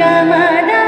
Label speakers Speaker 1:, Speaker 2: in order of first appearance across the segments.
Speaker 1: gamada.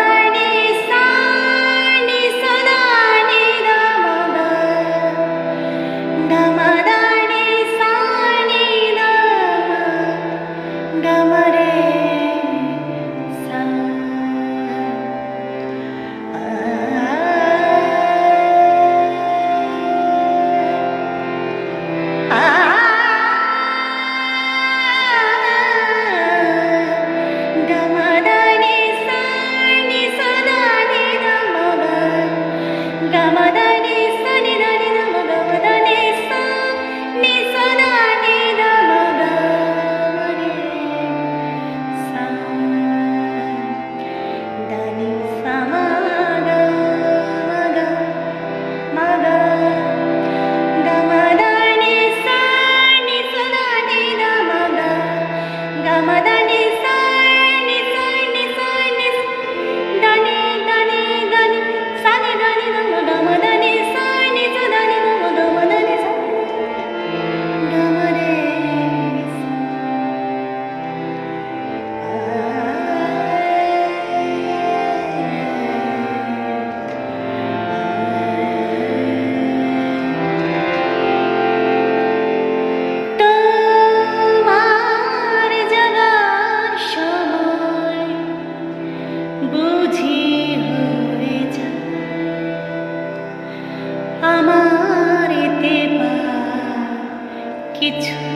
Speaker 1: nature.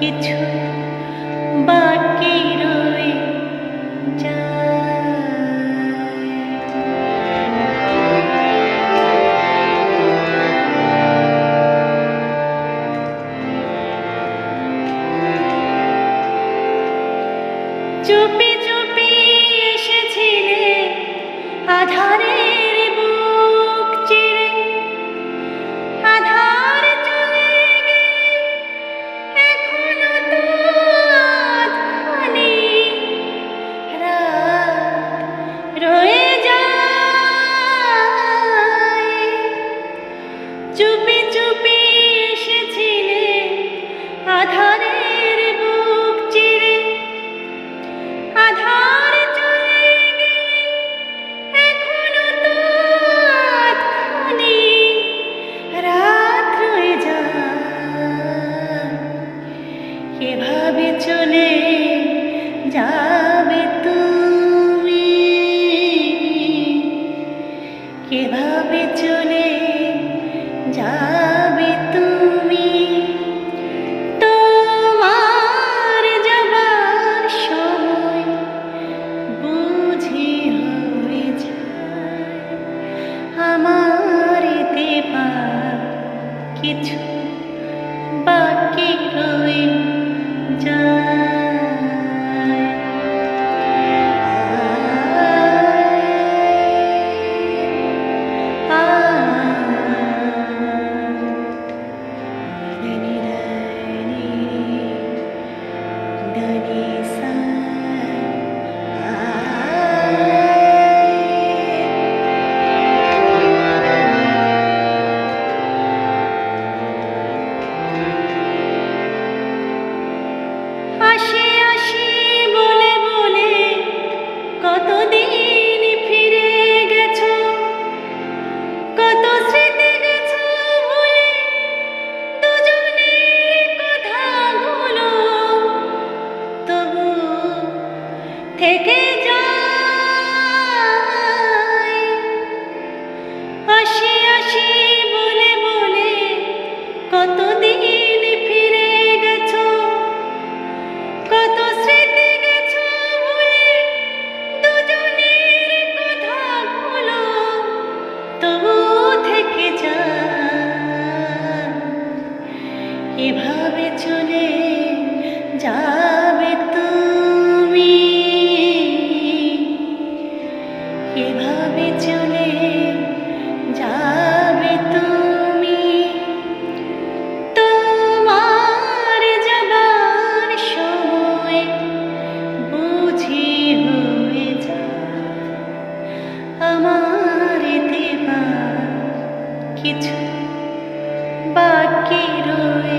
Speaker 1: কিছু বাকি কীভাবে চলে যা থেকে যায়। আসি আসি, বলে বলে, কতদিন ফিরে গেছ? কত স্মৃতি গেছ বলে দুজনের কথাগুলো এভাবে কিছু বাকি রয়ে